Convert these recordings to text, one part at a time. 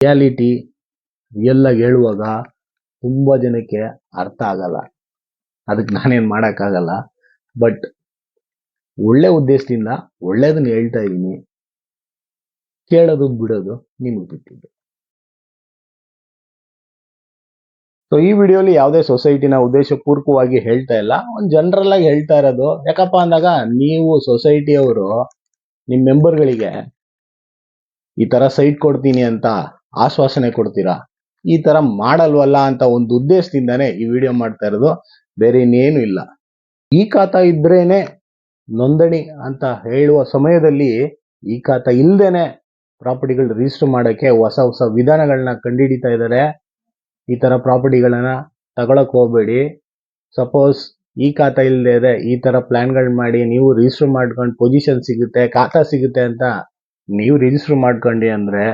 Reality ಎಲ್ಲ ಹೇಳುವಾಗ ತುಂಬ ಜನಕ್ಕೆ ಅರ್ಥ ಆಗಲ್ಲ. ಅದಕ್ಕೆ ನಾನೇನು ಮಾಡೋಕ್ಕಾಗಲ್ಲ. ಬಟ್ ಒಳ್ಳೆ ಉದ್ದೇಶದಿಂದ ಒಳ್ಳೇದನ್ನ ಹೇಳ್ತಾ ಇದ್ದೀನಿ. ಕೇಳೋದು ಬಿಡೋದು ನಿಮಗೆ ಬಿಟ್ಟಿದ್ದು. ಸೊ ಈ ವಿಡಿಯೋಲಿ ಯಾವುದೇ ಸೊಸೈಟಿನ ಉದ್ದೇಶಪೂರ್ವಕವಾಗಿ ಹೇಳ್ತಾ ಇಲ್ಲ. ಒಂದು ಜನರಲ್ ಆಗಿ ಹೇಳ್ತಾ ಇರೋದು, ಯಾಕಪ್ಪ ಅಂದಾಗ ನೀವು ಸೊಸೈಟಿಯವರು ನಿಮ್ಮ ಮೆಂಬರ್ಗಳಿಗೆ ಈ ತರ ಸೈಟ್ ಕೊಡ್ತೀನಿ ಅಂತ ಆಶ್ವಾಸನೆ ಕೊಡ್ತೀರಾ? ಈ ತರ ಮಾಡಲ್ವಲ್ಲ ಅಂತ ಒಂದು ಉದ್ದೇಶದಿಂದಾನೇ ಈ ವಿಡಿಯೋ ಮಾಡ್ತಾ ಇರೋದು ಬೇರೆ ಇನ್ನೇನು ಇಲ್ಲ. ಈ ಖಾತಾ ಇದ್ರೇನೆ ನೋಂದಣಿ ಅಂತ ಹೇಳುವ ಸಮಯದಲ್ಲಿ ಈ ಖಾತಾ ಇಲ್ದೇನೆ ಪ್ರಾಪರ್ಟಿಗಳು ರಿಜಿಸ್ಟರ್ ಮಾಡೋಕ್ಕೆ ಹೊಸ ಹೊಸ ವಿಧಾನಗಳನ್ನ ಕಂಡುಹಿಡಿತಾ ಇದ್ದಾರೆ. ಈ ತರ ಪ್ರಾಪರ್ಟಿಗಳನ್ನ ತಗೊಳಕ್ ಹೋಗ್ಬೇಡಿ. ಸಪೋಸ್ ಈ ಖಾತ ಇಲ್ಲದೆ ಇದೆ, ಈ ತರ ಪ್ಲಾನ್ಗಳು ಮಾಡಿ ನೀವು ರಿಜಿಸ್ಟರ್ ಮಾಡ್ಕೊಂಡು ಪೊಸಿಷನ್ ಸಿಗುತ್ತೆ, ಖಾತಾ ಸಿಗುತ್ತೆ ಅಂತ ನೀವು ರಿಜಿಸ್ಟರ್ ಮಾಡ್ಕೊಂಡಿ ಅಂದ್ರೆ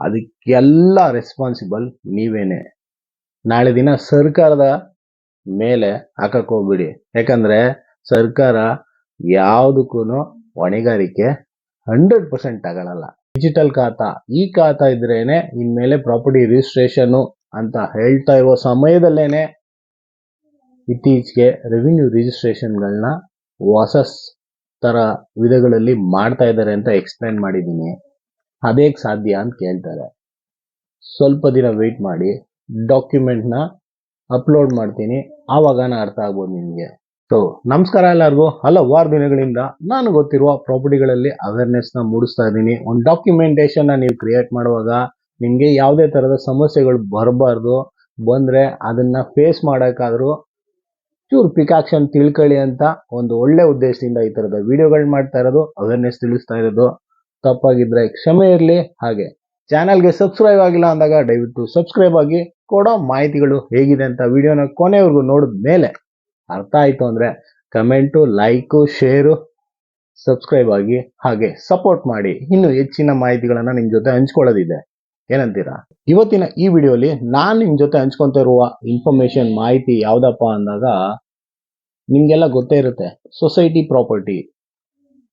ಅದಕ್ಕೆಲ್ಲ ರೆಸ್ಪಾನ್ಸಿಬಲ್ ನೀವೇನೆ. ನಾಳೆ ದಿನ ಸರ್ಕಾರದ ಮೇಲೆ ಹಾಕಕ್ ಹೋಗ್ಬಿಡಿ. ಯಾಕಂದ್ರೆ ಸರ್ಕಾರ ಯಾವುದಕ್ಕೂ ಹೊಣೆಗಾರಿಕೆ ಹಂಡ್ರೆಡ್ ಪರ್ಸೆಂಟ್ ಆಗೋಲ್ಲ ಡಿಜಿಟಲ್ ಖಾತಾ, ಈ ಖಾತಾ ಇದ್ರೇನೆ ಇನ್ಮೇಲೆ ಪ್ರಾಪರ್ಟಿ ರಿಜಿಸ್ಟ್ರೇಷನ್ ಅಂತ ಹೇಳ್ತಾ ಇರುವ ಸಮಯದಲ್ಲೇನೆ ಇತ್ತೀಚೆಗೆ ರೆವಿನ್ಯೂ ರಿಜಿಸ್ಟ್ರೇಷನ್ಗಳನ್ನ ಹೊಸ ಥರ ವಿಧಗಳಲ್ಲಿ ಮಾಡ್ತಾ ಇದ್ದಾರೆ ಅಂತ ಎಕ್ಸ್ಪ್ಲೇನ್ ಮಾಡಿದ್ದೀನಿ. ಅದೇಗ್ ಸಾಧ್ಯ ಅಂತ ಕೇಳ್ತಾರೆ. ಸ್ವಲ್ಪ ದಿನ ವೆಯ್ಟ್ ಮಾಡಿ ಡಾಕ್ಯುಮೆಂಟ್ನ ಅಪ್ಲೋಡ್ ಮಾಡ್ತೀನಿ. ಆವಾಗನ ಅರ್ಥ ಆಗ್ಬೋದು ನಿಮಗೆ. ಸೊ ನಮಸ್ಕಾರ ಎಲ್ಲರಿಗೂ. ಹಲವಾರು ದಿನಗಳಿಂದ ನಾನು ಗೊತ್ತಿರುವ ಪ್ರಾಪರ್ಟಿಗಳಲ್ಲಿ ಅವೇರ್ನೆಸ್ನ ಮೂಡಿಸ್ತಾ ಇದ್ದೀನಿ. ಒಂದು ಡಾಕ್ಯುಮೆಂಟೇಶನ್ನ ನೀವು ಕ್ರಿಯೇಟ್ ಮಾಡುವಾಗ ನಿಮಗೆ ಯಾವುದೇ ಥರದ ಸಮಸ್ಯೆಗಳು ಬರಬಾರ್ದು. ಬಂದರೆ ಅದನ್ನ ಫೇಸ್ ಮಾಡೋಕ್ಕಾದರೂ ಚೂರು ಪಿಕಾಕ್ಷನ್ ತಿಳ್ಕೊಳ್ಳಿ ಅಂತ ಒಂದು ಒಳ್ಳೆ ಉದ್ದೇಶದಿಂದ ಈ ಥರದ ವಿಡಿಯೋಗಳು ಮಾಡ್ತಾ ಇರೋದು ಅವೇರ್ನೆಸ್ ತಿಳಿಸ್ತಾ ಇರೋದು. ತಪ್ಪಾಗಿದ್ರೆ ಕ್ಷಮೆ ಇರಲಿ. ಹಾಗೆ ಚಾನಲ್ಗೆ ಸಬ್ಸ್ಕ್ರೈಬ್ ಆಗಿಲ್ಲ ಅಂದಾಗ ದಯವಿಟ್ಟು ಸಬ್ಸ್ಕ್ರೈಬ್ ಆಗಿ ಕೊಡೋ ಮಾಹಿತಿಗಳು ಹೇಗಿದೆ ಅಂತ ವಿಡಿಯೋನ ಕೊನೆವರೆಗೂ ನೋಡಿದ ಮೇಲೆ ಅರ್ಥ ಆಯಿತು ಅಂದರೆ ಕಮೆಂಟು ಲೈಕು ಶೇರು ಸಬ್ಸ್ಕ್ರೈಬ್ ಆಗಿ ಹಾಗೆ ಸಪೋರ್ಟ್ ಮಾಡಿ. ಇನ್ನು ಹೆಚ್ಚಿನ ಮಾಹಿತಿಗಳನ್ನು ನಿಮ್ಮ ಜೊತೆ ಹಂಚ್ಕೊಳ್ಳೋದಿದೆ. ಏನಂತೀರಾ? ಇವತ್ತಿನ ಈ ವಿಡಿಯೋಲಿ ನಾನು ನಿಮ್ಮ ಜೊತೆ ಹಂಚ್ಕೊತಾ ಇರುವ ಇನ್ಫಾರ್ಮೇಶನ್ ಮಾಹಿತಿ ಯಾವುದಪ್ಪ ಅಂದಾಗ ನಿಮಗೆಲ್ಲ ಗೊತ್ತೇ ಇರುತ್ತೆ. ಸೊಸೈಟಿ ಪ್ರಾಪರ್ಟಿ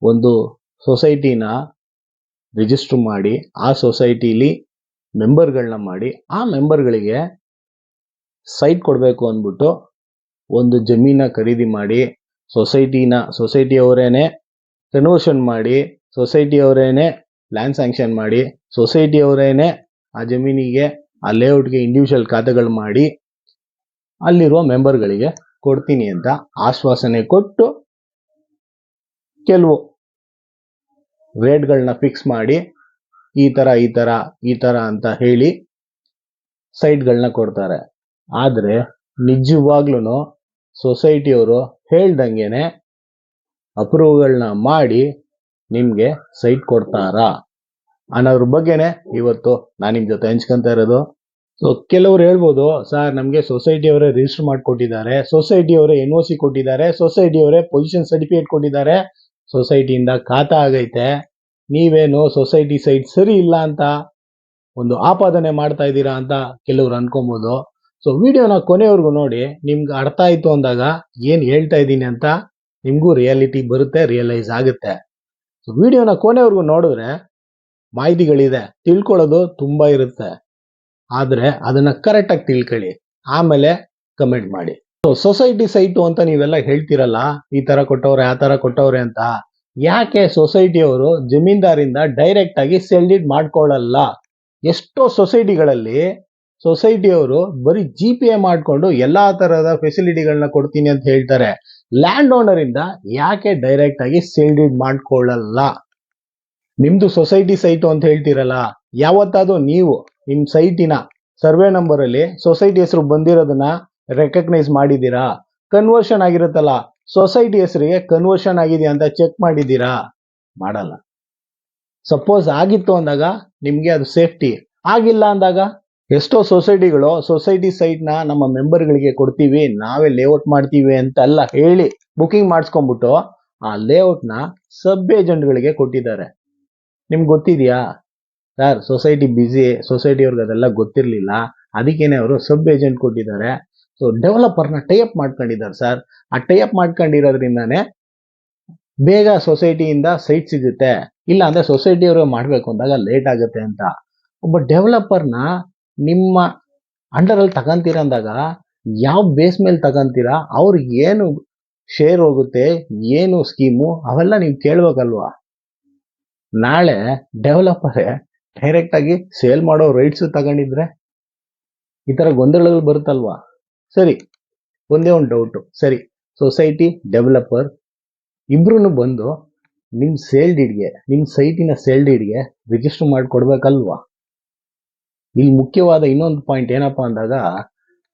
ಒಂದು ಸೊಸೈಟಿನ ರಿಜಿಸ್ಟರ್ ಮಾಡಿ, ಆ ಸೊಸೈಟಿಲಿ ಮೆಂಬರ್ಗಳನ್ನ ಮಾಡಿ, ಆ ಮೆಂಬರ್ಗಳಿಗೆ ಸೈಟ್ ಕೊಡಬೇಕು ಅಂದ್ಬಿಟ್ಟು ಒಂದು ಜಮೀನ ಖರೀದಿ ಮಾಡಿ ಸೊಸೈಟಿನ ಸೊಸೈಟಿಯವರೇನೆ ಕನ್ವರ್ಷನ್ ಮಾಡಿ ಸೊಸೈಟಿಯವರೇನೆ ಲ್ಯಾಂಡ್ ಸ್ಯಾಂಕ್ಷನ್ ಮಾಡಿ ಸೊಸೈಟಿಯವರೇನೆ ಆ ಜಮೀನಿಗೆ, ಆ ಲೇಔಟ್ಗೆ ಇಂಡಿವಿಜುವಲ್ ಖಾತೆಗಳು ಮಾಡಿ, ಅಲ್ಲಿರುವ ಮೆಂಬರ್ಗಳಿಗೆ ಕೊಡ್ತೀನಿ ಅಂತ ಆಶ್ವಾಸನೆ ಕೊಟ್ಟು, ಕೆಲವು ರೇಟ್ಗಳನ್ನ ಫಿಕ್ಸ್ ಮಾಡಿ ಈ ಥರ ಈ ಥರ ಈ ಥರ ಅಂತ ಹೇಳಿ ಸೈಟ್ಗಳನ್ನ ಕೊಡ್ತಾರೆ. ಆದರೆ ನಿಜವಾಗ್ಲೂ ಸೊಸೈಟಿಯವರು ಹೇಳ್ದಂಗೆನೆ ಅಪ್ರೂವ್ಗಳನ್ನ ಮಾಡಿ ನಿಮಗೆ ಸೈಟ್ ಕೊಡ್ತಾರಾ ಅನ್ನೋದ್ರ ಬಗ್ಗೆನೇ ಇವತ್ತು ನಾನು ನಿಮ್ಮ ಜೊತೆ ಹಂಚ್ಕೊಂತ ಇರೋದು. ಸೊ ಕೆಲವ್ರು ಹೇಳ್ಬೋದು, ಸರ್, ನಮಗೆ ಸೊಸೈಟಿಯವರೇ ರಿಜಿಸ್ಟರ್ ಮಾಡಿಕೊಟ್ಟಿದ್ದಾರೆ, ಸೊಸೈಟಿಯವರೇ ಎನ್ ಒ ಸಿ ಕೊಟ್ಟಿದ್ದಾರೆ, ಸೊಸೈಟಿಯವರೇ ಪೊಸಿಷನ್ ಸರ್ಟಿಫಿಕೇಟ್ ಕೊಟ್ಟಿದ್ದಾರೆ, ಸೊಸೈಟಿಯಿಂದ ಖಾತಾ ಆಗೈತೆ ನೀವೇನು ಸೊಸೈಟಿ ಸೈಟ್ ಸರಿ ಇಲ್ಲ ಅಂತ ಒಂದು ಆಪಾದನೆ ಮಾಡ್ತಾ ಇದ್ದೀರಾ ಅಂತ ಕೆಲವ್ರು ಅನ್ಕೊಬೋದು. ಸೊ ವಿಡಿಯೋನ ಕೊನೆವರೆಗೂ ನೋಡಿ, ನಿಮ್ಗೆ ಅರ್ಥ ಆಯಿತು ಅಂದಾಗ ಏನು ಹೇಳ್ತಾ ಇದ್ದೀನಿ ಅಂತ ನಿಮಗೂ ರಿಯಾಲಿಟಿ ಬರುತ್ತೆ ರಿಯಲೈಸ್ ಆಗುತ್ತೆ. ಸೊ ವಿಡಿಯೋನ ಕೊನೆವರೆಗೂ ನೋಡಿದ್ರೆ ಮಾಹಿತಿಗಳಿದೆ, ತಿಳ್ಕೊಳ್ಳೋದು ತುಂಬಾ ಇರುತ್ತೆ. ಆದರೆ ಅದನ್ನ ಕರೆಕ್ಟಾಗಿ ತಿಳ್ಕೊಳ್ಳಿ, ಆಮೇಲೆ ಕಮೆಂಟ್ ಮಾಡಿ. ಸೊ ಸೊಸೈಟಿ ಸೈಟು ಅಂತ ನೀವೆಲ್ಲ ಹೇಳ್ತಿರಲ್ಲ, ಈ ತರ ಕೊಟ್ಟವ್ರೆ, ಆ ಥರ ಕೊಟ್ಟವ್ರೆ ಅಂತ. ಯಾಕೆ ಸೊಸೈಟಿಯವರು ಜಮೀನ್ದಾರಿಂದ ಡೈರೆಕ್ಟ್ ಆಗಿ ಸೆಲ್ಡಿಡ್ ಮಾಡ್ಕೊಳ್ಳಲ್ಲ? ಎಷ್ಟೋ ಸೊಸೈಟಿಗಳಲ್ಲಿ ಸೊಸೈಟಿಯವರು ಬರೀ ಜಿ ಪಿ ಎ ಮಾಡಿಕೊಂಡು ಎಲ್ಲ ತರಹದ ಫೆಸಿಲಿಟಿಗಳನ್ನ ಕೊಡ್ತೀನಿ ಅಂತ ಹೇಳ್ತಾರೆ. ಲ್ಯಾಂಡ್ ಓನರ್ ಇಂದ ಯಾಕೆ ಡೈರೆಕ್ಟ್ ಆಗಿ ಸೇಲ್ಡಿಡ್ ಮಾಡ್ಕೊಳ್ಳಲ್ಲ? ನಿಮ್ದು ಸೊಸೈಟಿ ಸೈಟು ಅಂತ ಹೇಳ್ತೀರಲ್ಲ, ಯಾವತ್ತಾದರೂ ನೀವು ನಿಮ್ ಸೈಟಿನ ಸರ್ವೆ ನಂಬರ್ ಅಲ್ಲಿ ಸೊಸೈಟಿ ಹೆಸರು ಬಂದಿರೋದನ್ನ ರೆಕಗ್ನೈಸ್ ಮಾಡಿದ್ದೀರಾ? ಕನ್ವರ್ಷನ್ ಆಗಿರುತ್ತಲ್ಲ ಸೊಸೈಟಿ ಹೆಸರಿಗೆ ಕನ್ವರ್ಷನ್ ಆಗಿದೆ ಅಂತ ಚೆಕ್ ಮಾಡಿದ್ದೀರಾ? ಮಾಡಲ್ಲ. ಸಪೋಸ್ ಆಗಿತ್ತು ಅಂದಾಗ ನಿಮಗೆ ಅದು ಸೇಫ್ಟಿ ಆಗಿಲ್ಲ ಅಂದಾಗ ಎಷ್ಟೋ ಸೊಸೈಟಿಗಳು ಸೊಸೈಟಿ ಸೈಟ್ನ ನಮ್ಮ ಮೆಂಬರ್ಗಳಿಗೆ ಕೊಡ್ತೀವಿ, ನಾವೇ ಲೇಔಟ್ ಮಾಡ್ತೀವಿ ಅಂತೆಲ್ಲ ಹೇಳಿ ಬುಕಿಂಗ್ ಮಾಡಿಸ್ಕೊಂಡ್ಬಿಟ್ಟು ಆ ಲೇಔಟ್ನ ಸಬ್ ಏಜೆಂಟ್ಗಳಿಗೆ ಕೊಟ್ಟಿದ್ದಾರೆ. ನಿಮ್ಗೆ ಗೊತ್ತಿದೆಯಾ? ಸರ್ ಸೊಸೈಟಿ ಬ್ಯುಸಿ ಸೊಸೈಟಿಯವ್ರಿಗೆ ಅದೆಲ್ಲ ಗೊತ್ತಿರಲಿಲ್ಲ. ಅದಕ್ಕೇನೆ ಅವರು ಸಬ್ ಏಜೆಂಟ್ ಕೊಟ್ಟಿದ್ದಾರೆ. ಸೊ ಡೆವಲಪರ್ನ ಟೈಅಪ್ ಮಾಡ್ಕೊಂಡಿದ್ದಾರೆ ಸರ್ ಆ ಟೈಅಪ್ ಮಾಡ್ಕೊಂಡಿರೋದ್ರಿಂದಾನೇ ಬೇಗ ಸೊಸೈಟಿಯಿಂದ ಸೈಟ್ ಸಿಗುತ್ತೆ. ಇಲ್ಲ ಅಂದ್ರೆ ಸೊಸೈಟಿಯವರು ಮಾಡಬೇಕು ಅಂದಾಗ ಲೇಟ್ ಆಗುತ್ತೆ ಅಂತ. ಒಬ್ಬ ಡೆವಲಪರ್ನ ನಿಮ್ಮ ಅಂಡರಲ್ಲಿ ತಗೊಂತೀರ ಅಂದಾಗ ಯಾವ ಬೇಸ್ ಮೇಲೆ ತಗೊಂತೀರಾ ಅವ್ರಿಗೆ ಏನು ಶೇರ್ ಹೋಗುತ್ತೆ, ಏನು ಸ್ಕೀಮು ಅವೆಲ್ಲ ನೀವು ಕೇಳ್ಬೇಕಲ್ವಾ? ನಾಳೆ ಡೆವಲಪರೇ ಡೈರೆಕ್ಟಾಗಿ ಸೇಲ್ ಮಾಡೋ ರೈಟ್ಸು ತಗೊಂಡಿದ್ರೆ ಈ ಥರ ಗೊಂದಲಗಳು ಬರುತ್ತಲ್ವಾ? ಸರಿ, ಒಂದೇ ಒಂದು ಡೌಟು ಸರಿ ಸೊಸೈಟಿ ಡೆವಲಪರ್ ಇಬ್ರು ಬಂದು ನಿಮ್ಮ ಸೇಲ್ ಡೀಡ್ಗೆ ನಿಮ್ಮ ಸೈಟಿನ ಸೇಲ್ ಡೀಡ್ಗೆ ರಿಜಿಸ್ಟರ್ ಮಾಡಿ ಕೊಡ್ಬೇಕಲ್ವಾ ಇಲ್ಲಿ ಮುಖ್ಯವಾದ ಇನ್ನೊಂದು ಪಾಯಿಂಟ್ ಏನಪ್ಪಾ ಅಂದಾಗ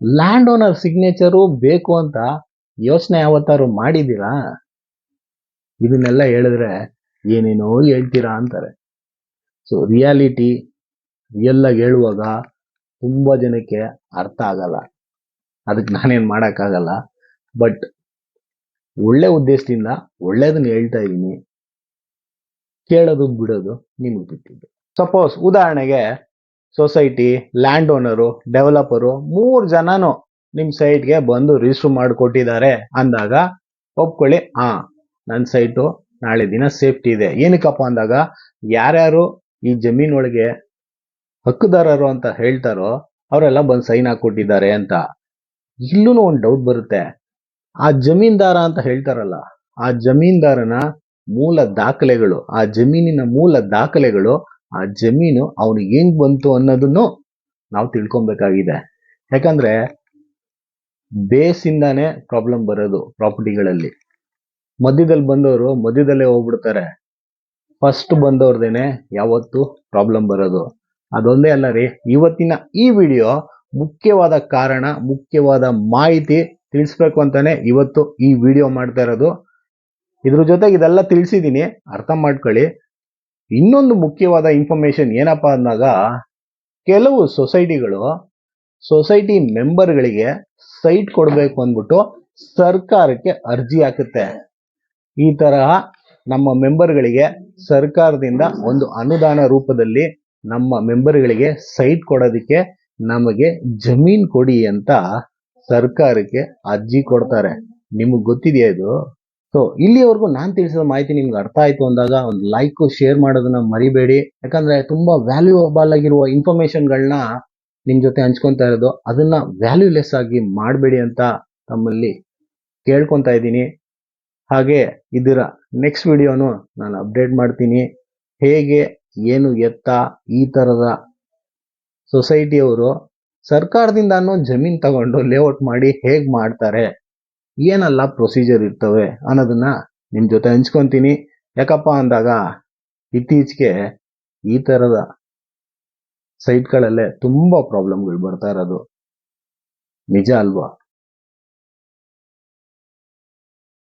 ಲ್ಯಾಂಡ್ ಓನರ್ ಸಿಗ್ನೇಚರು ಬೇಕು ಅಂತ ಯೋಚನೆ ಯಾವತ್ತಾರು ಮಾಡಿದ್ದೀರಾ? ಇದನ್ನೆಲ್ಲ ಹೇಳಿದ್ರೆ ಏನೇನೋ ಹೇಳ್ತೀರಾ ಅಂತಾರೆ. ಸೊ ರಿಯಾಲಿಟಿ ರಿಯಲ್ ಆಗಿ ಹೇಳುವಾಗ ತುಂಬ ಜನಕ್ಕೆ ಅರ್ಥ ಆಗಲ್ಲ. ಅದಕ್ಕೆ ನಾನೇನು ಮಾಡೋಕ್ಕಾಗಲ್ಲ. ಬಟ್ ಒಳ್ಳೆ ಉದ್ದೇಶದಿಂದ ಒಳ್ಳೇದನ್ನ ಹೇಳ್ತಾ ಇದ್ದೀನಿ ಕೇಳೋದು ಬಿಡೋದು ನಿಮಗೆ ಬಿಟ್ಟಿದ್ದು. ಸಪೋಸ್ ಉದಾಹರಣೆಗೆ ಸೊಸೈಟಿ ಲ್ಯಾಂಡ್ ಓನರು ಡೆವಲಪರು ಮೂರು ಜನನು ನಿಮ್ಮ ಸೈಟ್ಗೆ ಬಂದು ರಿಜಿಸ್ಟರ್ ಮಾಡಿಕೊಟ್ಟಿದ್ದಾರೆ ಅಂದಾಗ ಒಪ್ಕೊಳ್ಳಿ, ಹಾ ನನ್ನ ಸೈಟು ನಾಳೆ ದಿನ ಸೇಫ್ಟಿ ಇದೆ. ಏನಕ್ಕಪ್ಪ ಅಂದಾಗ ಯಾರ್ಯಾರು ಈ ಜಮೀನೊಳಗೆ ಹಕ್ಕುದಾರರು ಅಂತ ಹೇಳ್ತಾರೋ ಅವರೆಲ್ಲ ಬಂದು ಸೈನ್ ಹಾಕ್ಕೊಟ್ಟಿದ್ದಾರೆ ಅಂತ. ಇಲ್ಲೂ ಒಂದು ಡೌಟ್ ಬರುತ್ತೆ. ಆ ಜಮೀನ್ದಾರ ಅಂತ ಹೇಳ್ತಾರಲ್ಲ, ಆ ಜಮೀನ್ದಾರನ ಮೂಲ ದಾಖಲೆಗಳು, ಆ ಜಮೀನಿನ ಮೂಲ ದಾಖಲೆಗಳು, ಆ ಜಮೀನು ಅವನಿಗೆ ಹೆಂಗ್ ಬಂತು ಅನ್ನೋದನ್ನು ನಾವು ತಿಳ್ಕೊಬೇಕಾಗಿದೆ. ಯಾಕಂದ್ರೆ ಬೇಸಿಂದಾನೇ ಪ್ರಾಬ್ಲಮ್ ಬರೋದು ಪ್ರಾಪರ್ಟಿಗಳಲ್ಲಿ. ಮಧ್ಯದಲ್ಲಿ ಬಂದವರು ಮಧ್ಯದಲ್ಲೇ ಹೋಗ್ಬಿಡ್ತಾರೆ. ಫಸ್ಟ್ ಬಂದವ್ರದೇನೆ ಯಾವತ್ತು ಪ್ರಾಬ್ಲಮ್ ಬರೋದು. ಅದೊಂದೇ ಅಲ್ಲ ರೀ, ಇವತ್ತಿನ ಈ ವಿಡಿಯೋ ಮುಖ್ಯವಾದ ಕಾರಣ, ಮುಖ್ಯವಾದ ಮಾಹಿತಿ ತಿಳಿಸ್ಬೇಕು ಅಂತಾನೆ ಇವತ್ತು ಈ ವಿಡಿಯೋ ಮಾಡ್ತಾ ಇರೋದು. ಇದ್ರ ಜೊತೆಗೆ ಇದೆಲ್ಲ ತಿಳಿಸಿದ್ದೀನಿ ಅರ್ಥ ಮಾಡ್ಕೊಳ್ಳಿ. ಇನ್ನೊಂದು ಮುಖ್ಯವಾದ ಇನ್ಫಾರ್ಮೇಶನ್ ಏನಪ್ಪ ಅಂದಾಗ, ಕೆಲವು ಸೊಸೈಟಿಗಳು ಸೊಸೈಟಿ ಮೆಂಬರ್ಗಳಿಗೆ ಸೈಟ್ ಕೊಡಬೇಕು ಅಂದ್ಬಿಟ್ಟು ಸರ್ಕಾರಕ್ಕೆ ಅರ್ಜಿ ಹಾಕುತ್ತೆ. ಈ ತರಹ ನಮ್ಮ ಮೆಂಬರ್ಗಳಿಗೆ ಸರ್ಕಾರದಿಂದ ಒಂದು ಅನುದಾನ ರೂಪದಲ್ಲಿ ನಮ್ಮ ಮೆಂಬರ್ಗಳಿಗೆ ಸೈಟ್ ಕೊಡೋದಕ್ಕೆ ನಮಗೆ ಜಮೀನ್ ಕೊಡಿ ಅಂತ ಸರ್ಕಾರಕ್ಕೆ ಅರ್ಜಿ ಕೊಡ್ತಾರೆ. ನಿಮಗೆ ಗೊತ್ತಿದೆಯಾ ಇದು? ಸೊ ಇಲ್ಲಿವರೆಗೂ ನಾನು ತಿಳಿಸಿದ ಮಾಹಿತಿ ನಿಮ್ಗೆ ಅರ್ಥ ಆಯ್ತು ಅಂದಾಗ ಒಂದು ಲೈಕ್ ಶೇರ್ ಮಾಡೋದನ್ನ ಮರಿಬೇಡಿ. ಯಾಕಂದ್ರೆ ತುಂಬಾ ವ್ಯಾಲ್ಯೂಬಲ್ ಆಗಿರುವ ಇನ್ಫಾರ್ಮೇಶನ್ಗಳನ್ನ ನಿಮ್ ಜೊತೆ ಹಂಚ್ಕೊತಾ ಇರೋದು. ಅದನ್ನ ವ್ಯಾಲ್ಯೂಲೆಸ್ ಆಗಿ ಮಾಡಬೇಡಿ ಅಂತ ತಮ್ಮಲ್ಲಿ ಕೇಳ್ಕೊಂತಾ ಇದ್ದೀನಿ. ಹಾಗೆ ಇದರ ನೆಕ್ಸ್ಟ್ ವಿಡಿಯೋನು ನಾನು ಅಪ್ಡೇಟ್ ಮಾಡ್ತೀನಿ. ಹೇಗೆ, ಏನು ಎತ್ತ, ಈ ತರದ ಸೊಸೈಟಿಯವರು ಸರ್ಕಾರದಿಂದನೂ ಜಮೀನ್ ತಗೊಂಡು ಲೇಔಟ್ ಮಾಡಿ ಹೇಗೆ ಮಾಡ್ತಾರೆ? ಏನೆಲ್ಲ ಪ್ರೊಸೀಜರ್ ಇರ್ತವೆ ಅನ್ನೋದನ್ನ ನಿಮ್ಮ ಜೊತೆ ಹಂಚ್ಕೊತೀನಿ. ಯಾಕಪ್ಪ ಅಂದಾಗ ಇತ್ತೀಚೆಗೆ ಈ ತರದ ಸೈಟ್ಗಳಲ್ಲೇ ತುಂಬ ಪ್ರಾಬ್ಲಮ್ಗಳು ಬರ್ತಾ ಇರೋದು. ನಿಜ ಅಲ್ವಾ?